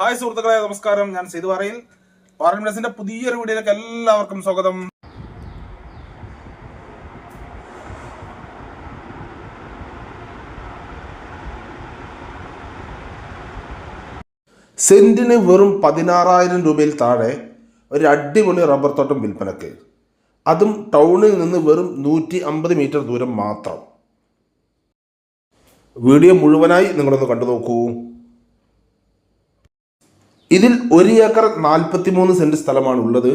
Hi സുഹൃത്തുക്കളെ നമസ്കാരം. ഞാൻ സേതു പറയിൽ പാറൽ മിഡസിന്റെ പുതിയൊരു വീഡിയോയിലേക്ക് എല്ലാവർക്കും സ്വാഗതം. സെന്റിന് വെറും പതിനാറായിരം രൂപയിൽ താഴെ ഒരു അടിപൊളി റബ്ബർ തോട്ടം വിൽപ്പനക്ക്. അതും ടൗണിൽ നിന്ന് വെറും നൂറ്റി അമ്പത് മീറ്റർ ദൂരം മാത്രം. വീഡിയോ മുഴുവനായി നിങ്ങളൊന്ന് കണ്ടു നോക്കൂ. ഇതിൽ ഒരു ഏക്കർ നാൽപ്പത്തി മൂന്ന് സെന്റ് സ്ഥലമാണ് ഉള്ളത്.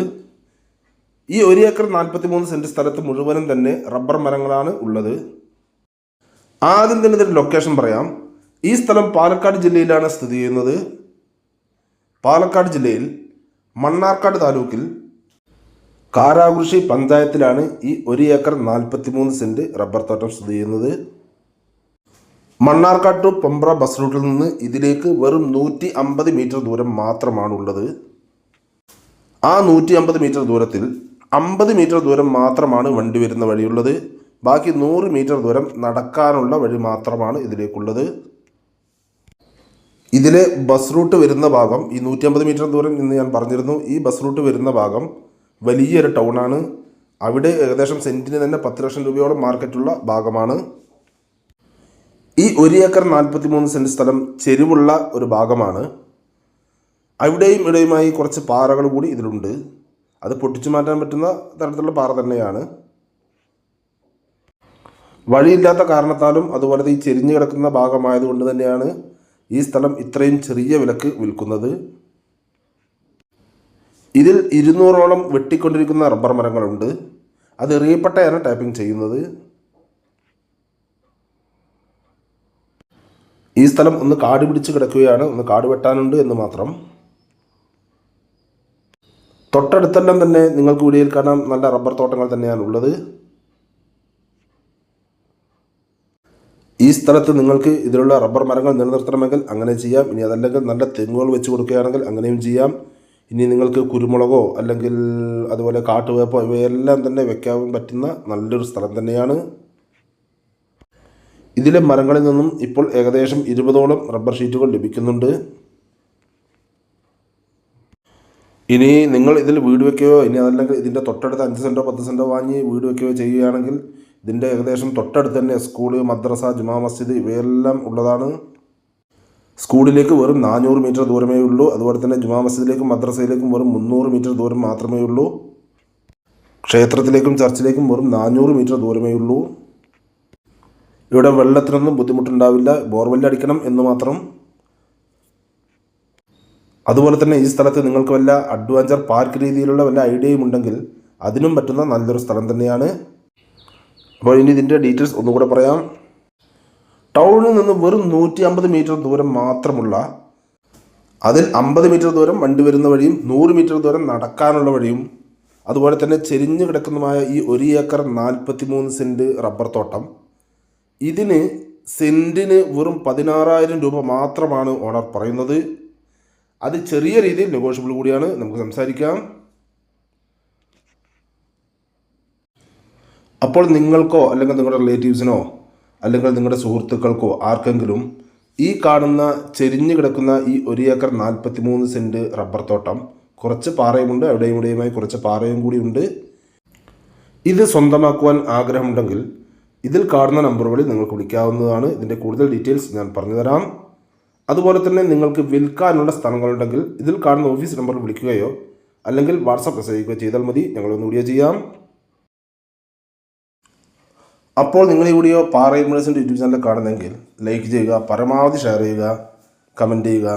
ഈ ഒരു ഏക്കർ നാൽപ്പത്തി മൂന്ന് സെന്റ് സ്ഥലത്ത് മുഴുവനും തന്നെ റബ്ബർ മരങ്ങളാണ് ഉള്ളത്. ആദ്യം തന്നെ ഇതിന്റെ ലൊക്കേഷൻ പറയാം. ഈ സ്ഥലം പാലക്കാട് ജില്ലയിലാണ് സ്ഥിതി ചെയ്യുന്നത്. പാലക്കാട് ജില്ലയിൽ മണ്ണാർക്കാട് താലൂക്കിൽ കാരാകൃഷി പഞ്ചായത്തിലാണ് ഈ ഒരു ഏക്കർ നാൽപ്പത്തി മൂന്ന് സെന്റ് റബ്ബർ തോട്ടം സ്ഥിതി ചെയ്യുന്നത്. മണ്ണാർക്കാട് ടു പമ്പ്ര ബസ് റൂട്ടിൽ നിന്ന് ഇതിലേക്ക് വെറും നൂറ്റി അമ്പത് മീറ്റർ ദൂരം മാത്രമാണുള്ളത്. ആ നൂറ്റി അമ്പത് മീറ്റർ ദൂരത്തിൽ അമ്പത് മീറ്റർ ദൂരം മാത്രമാണ് വണ്ടി വരുന്ന വഴിയുള്ളത്. ബാക്കി നൂറ് മീറ്റർ ദൂരം നടക്കാനുള്ള വഴി മാത്രമാണ് ഇതിലേക്കുള്ളത്. ഇതിലെ ബസ് റൂട്ട് വരുന്ന ഭാഗം ഈ നൂറ്റി അമ്പത് മീറ്റർ ദൂരം എന്ന് ഞാൻ പറഞ്ഞിരുന്നു ഈ ബസ് റൂട്ട് വരുന്ന ഭാഗം വലിയൊരു ടൗണാണ്. അവിടെ ഏകദേശം സെന്റിന് തന്നെ പത്ത് ലക്ഷം രൂപയോളം മാർക്കറ്റുള്ള ഭാഗമാണ്. ഈ ഒരു ഏക്കർ നാൽപ്പത്തി മൂന്ന് സെന്റ് സ്ഥലം ചെരുവുള്ള ഒരു ഭാഗമാണ്. അവിടെയും ഇവിടെയുമായി കുറച്ച് പാറകൾ കൂടി ഇതിലുണ്ട്. അത് പൊട്ടിച്ചു മാറ്റാൻ പറ്റുന്ന തരത്തിലുള്ള പാറ തന്നെയാണ്. വഴിയില്ലാത്ത കാരണത്താലും അതുപോലെ ഈ ചെരിഞ്ഞു കിടക്കുന്ന ഭാഗമായതുകൊണ്ട് തന്നെയാണ് ഈ സ്ഥലം ഇത്രയും ചെറിയ വിലക്ക് വിൽക്കുന്നത്. ഇതിൽ ഇരുന്നൂറോളം വെട്ടിക്കൊണ്ടിരിക്കുന്ന റബ്ബർ മരങ്ങളുണ്ട്. അത് എറിയപ്പെട്ടയാണ് ടൈപ്പിംഗ് ചെയ്യുന്നത്. ഈ സ്ഥലം ഒന്ന് കാട് പിടിച്ച് കിടക്കുകയാണ്. ഒന്ന് കാട് വെട്ടാനുണ്ട് എന്ന് മാത്രം. തൊട്ടടുത്തെല്ലാം തന്നെ നിങ്ങൾക്ക് വീഡിയോയിൽ കാണാം. നല്ല റബ്ബർ തോട്ടങ്ങൾ തന്നെയാണ് ഉള്ളത്. ഈ സ്ഥലത്ത് നിങ്ങൾക്ക് ഇതിലുള്ള റബ്ബർ മരങ്ങൾ നിലനിർത്തണമെങ്കിൽ അങ്ങനെ ചെയ്യാം. ഇനി അതല്ലെങ്കിൽ നല്ല തെങ്ങുകൾ വെച്ച് കൊടുക്കുകയാണെങ്കിൽ അങ്ങനെയും ചെയ്യാം. ഇനി നിങ്ങൾക്ക് കുരുമുളകോ അല്ലെങ്കിൽ അതുപോലെ കാട്ടുവേപ്പോ ഇവയെല്ലാം തന്നെ വെക്കാൻ പറ്റുന്ന നല്ലൊരു സ്ഥലം തന്നെയാണ്. ഇതിലെ മരങ്ങളിൽ നിന്നും ഇപ്പോൾ ഏകദേശം ഇരുപതോളം റബ്ബർ ഷീറ്റുകൾ ലഭിക്കുന്നുണ്ട്. ഇനി നിങ്ങൾ ഇതിൽ വീട് വെക്കുകയോ ഇനി അതല്ലെങ്കിൽ ഇതിന്റെ തൊട്ടടുത്ത് അഞ്ച് സെന്റോ പത്ത് സെന്റോ വാങ്ങി വീട് വെക്കുകയോ ചെയ്യുകയാണെങ്കിൽ ഇതിന്റെ ഏകദേശം തൊട്ടടുത്ത് തന്നെ സ്കൂൾ മദ്രസ ജുമാ മസ്ജിദ് ഇവയെല്ലാം ഉള്ളതാണ്. സ്കൂളിലേക്ക് വെറും നാനൂറ് മീറ്റർ ദൂരമേ ഉള്ളൂ. അതുപോലെ തന്നെ ജുമാ മസ്ജിദിലേക്കും മദ്രസയിലേക്കും വെറും മുന്നൂറ് മീറ്റർ ദൂരം മാത്രമേ ഉള്ളൂ. ക്ഷേത്രത്തിലേക്കും ചർച്ചിലേക്കും വെറും നാനൂറ് മീറ്റർ ദൂരമേ ഉള്ളൂ. ഇവിടെ വെള്ളത്തിനൊന്നും ബുദ്ധിമുട്ടുണ്ടാവില്ല. ബോർവെൽ അടിക്കണം എന്ന് മാത്രം. അതുപോലെ തന്നെ ഈ സ്ഥലത്ത് നിങ്ങൾക്ക് വല്ല അഡ്വഞ്ചർ പാർക്ക് രീതിയിലുള്ള വല്ല ഐഡിയയും ഉണ്ടെങ്കിൽ അതിനും പറ്റുന്ന നല്ലൊരു സ്ഥലം തന്നെയാണ്. അപ്പോൾ ഇനി ഇതിന്റെ ഡീറ്റെയിൽസ് ഒന്നുകൂടെ പറയാം. ടൗണിൽ നിന്ന് വെറും നൂറ്റി അമ്പത് മീറ്റർ ദൂരം മാത്രമുള്ള അതിൽ അമ്പത് മീറ്റർ ദൂരം വണ്ടി വരുന്ന വഴിയും നൂറ് മീറ്റർ ദൂരം നടക്കാനുള്ള വഴിയും അതുപോലെ തന്നെ ചെരിഞ്ഞു കിടക്കുന്നതുമായ ഈ ഒരു ഏക്കർ നാൽപ്പത്തി മൂന്ന് സെന്റ് റബ്ബർ തോട്ടം ഇതിന് സെന്റിന് വെറും പതിനാറായിരം രൂപ മാത്രമാണ് ഓണർ പറയുന്നത്. അത് ചെറിയ രീതിയിൽ നെഗോഷ്യബിൾ കൂടിയാണ്. നമുക്ക് സംസാരിക്കാം. അപ്പോൾ നിങ്ങൾക്കോ അല്ലെങ്കിൽ നിങ്ങളുടെ റിലേറ്റീവ്സിനോ അല്ലെങ്കിൽ നിങ്ങളുടെ സുഹൃത്തുക്കൾക്കോ ആർക്കെങ്കിലും ഈ കാണുന്ന ചെരിഞ്ഞു കിടക്കുന്ന ഈ ഒരു ഏക്കർ നാൽപ്പത്തി മൂന്ന് സെന്റ് റബ്ബർ തോട്ടം കുറച്ച് പാറയുമുണ്ട്. അവിടെയും ഇവിടെയുമായി കുറച്ച് പാറയും കൂടിയുണ്ട് ഇത് സ്വന്തമാക്കുവാൻ ആഗ്രഹമുണ്ടെങ്കിൽ ഇതിൽ കാണുന്ന നമ്പറുകളിൽ നിങ്ങൾക്ക് വിളിക്കാവുന്നതാണ്. ഇതിന്റെ കൂടുതൽ ഡീറ്റെയിൽസ് ഞാൻ പറഞ്ഞുതരാം. അതുപോലെ തന്നെ നിങ്ങൾക്ക് വിൽക്കാനുള്ള സ്ഥലങ്ങളുണ്ടെങ്കിൽ ഇതിൽ കാണുന്ന ഓഫീസ് നമ്പറിൽ വിളിക്കുകയോ അല്ലെങ്കിൽ വാട്സപ്പ് മെസ്സേജ് ചെയ്യുകയോ ചെയ്താൽ മതി. ഞങ്ങളൊന്ന് വീഡിയോ ചെയ്യാം. അപ്പോൾ നിങ്ങൾ ഈ വീഡിയോ പാറ ഇമേഴ്സിന്റെ യൂട്യൂബ് ചാനൽ കാണുന്നെങ്കിൽ ലൈക്ക് ചെയ്യുക പരമാവധി ഷെയർ ചെയ്യുക കമന്റ് ചെയ്യുക.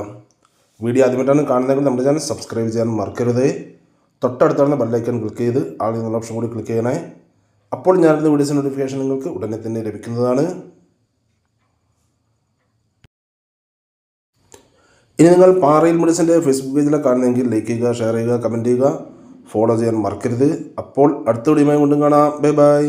വീഡിയോ ആദ്യമായിട്ടാണ് കാണുന്നതെങ്കിൽ നമ്മുടെ ചാനൽ സബ്സ്ക്രൈബ് ചെയ്യാൻ മറക്കരുത്. തൊട്ടടുത്താണ് ബെല്ലൈക്കൺ ക്ലിക്ക് ചെയ്ത് ആൾ നിന്നുള്ള ഓപ്ഷൻ കൂടി ക്ലിക്ക് ചെയ്യണേ. അപ്പോൾ ഞാനിടുന്ന വീഡിയോസ് നോട്ടിഫിക്കേഷൻ നിങ്ങൾക്ക് ഉടനെ തന്നെ ലഭിക്കുന്നതാണ്. ഇനി നിങ്ങൾ പാറയിൽ മെഡിസിന്റെ ഫേസ്ബുക്ക് പേജിലെ കാണുന്നെങ്കിൽ ലൈക്ക് ചെയ്യുക ഷെയർ ചെയ്യുക കമന്റ് ചെയ്യുക. ഫോളോ ചെയ്യാൻ മറക്കരുത്. അപ്പോൾ അടുത്ത വീഡിയോയുമായി കൊണ്ടും കാണാം. Bye bye